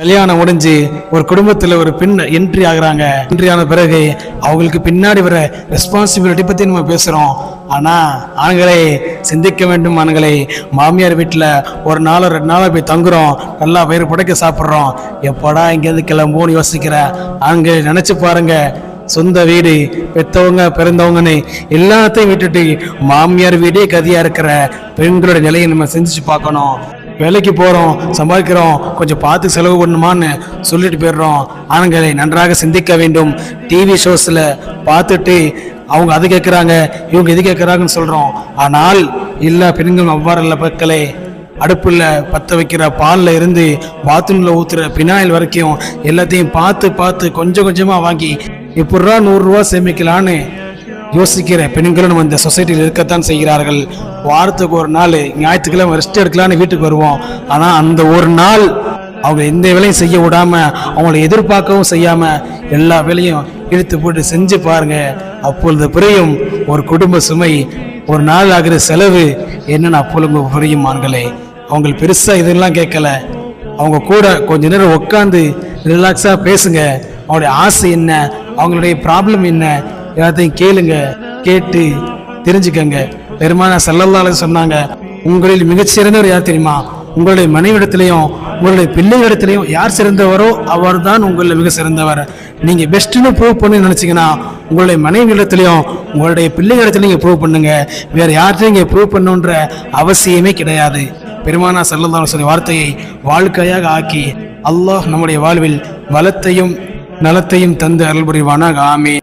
கல்யாணம் முடிஞ்சு ஒரு குடும்பத்தில் ஒரு பெண் என்ட்ரி ஆகுறாங்க. என்ட்ரி ஆன பிறகு அவங்களுக்கு பின்னாடி வர ரெஸ்பான்சிபிலிட்டி பற்றி நம்ம பேசுகிறோம் ஆனால் ஆண்களே சிந்திக்க வேண்டும் ஆண்களை. மாமியார் வீட்டில் ஒரு நாள் ரெண்டு நாளாக போய் தங்குறோம். நல்லா வயிறு புடைக்க சாப்பிட்றோம். எப்படா இங்கேருந்து கிளம்புவோம்னு யோசிக்கிற ஆண்கள் நினச்சி பாருங்க. சொந்த வீடு பெத்தவங்க பிறந்தவங்கன்னு எல்லாத்தையும் விட்டுட்டு மாமியார் வீடே கதியாக இருக்கிற பெண்களோட நிலையை நம்ம செஞ்சு பார்க்கணும். வேலைக்கு போகிறோம் சம்பாதிக்கிறோம் கொஞ்சம் பார்த்து செலவு பண்ணணுமான்னு சொல்லிட்டு போயிடுறோம். ஆண்களை நன்றாக சிந்திக்க வேண்டும். டிவி ஷோஸில் பார்த்துட்டு அவங்க அது கேட்குறாங்க இவங்க இது கேட்குறாங்கன்னு சொல்கிறோம் ஆனால் இல்லை பெண்கள் அவ்வாறு இல்லை மக்களே. அடுப்பில் பற்ற வைக்கிற பாலில் இருந்து பாத்ரூமில் ஊற்றுற பினாயில் வரைக்கும் எல்லாத்தையும் பார்த்து பார்த்து கொஞ்சம் கொஞ்சமாக வாங்கி எப்பட்றா நூறுரூவா சேமிக்கலான்னு யோசிக்கிற பெண்களும் இந்த சொசைட்டியில் இருக்கத்தான் செய்கிறார்கள். வாரத்துக்கு ஒரு நாள் ஞாயிற்றுக்கிழமை ரெஸ்ட் எடுக்கலான்னு வீட்டுக்கு வருவோம். ஆனால் அந்த ஒரு நாள் அவங்க எந்த வேலையும் செய்ய விடாமல் அவங்கள எதிர்பார்க்கவும் செய்யாமல் எல்லா வேலையும் இழுத்து போட்டு செஞ்சு பாருங்க. அப்பொழுது புரியும் ஒரு குடும்ப சுமை ஒரு நாள் ஆகிற செலவு என்னென்னு அப்பொழுது புரியும் ஆண்களே அவங்களுக்கு பெருசாக இதெல்லாம் கேட்கல. அவங்க கூட கொஞ்ச நேரம் உட்காந்து ரிலாக்ஸாக பேசுங்க. அவங்களுடைய ஆசை என்ன? அவங்களுடைய ப்ராப்ளம் என்ன? எல்லாத்தையும் கேளுங்க கேட்டு தெரிஞ்சுக்கங்க. பெருமான செல்லல்லால சொன்னாங்க உங்களில் மிகச்சிறந்தவர் யார் தெரியுமா? உங்களுடைய மனைவிடத்திலையும் உங்களுடைய பிள்ளைகளிடத்திலையும் யார் சிறந்தவரோ அவர் தான் உங்களில் மிக சிறந்தவர் நீங்கள் பெஸ்ட்டுன்னு ப்ரூவ் பண்ணி நினச்சிங்கன்னா உங்களுடைய மனைவியிடத்திலையும் உங்களுடைய பிள்ளைகளிடத்திலையும் ப்ரூவ் பண்ணுங்க. வேறு யார்கிட்டையும் இங்கே ப்ரூவ் பண்ணுன்ற அவசியமே கிடையாது. பெருமானா செல்லல்லாஹு சொன்ன வார்த்தையை வாழ்க்கையாக ஆக்கி அல்லாஹ் நம்முடைய வாழ்வில் வளத்தையும் நலத்தையும் தந்து அருள் புரிவானாக ஆமே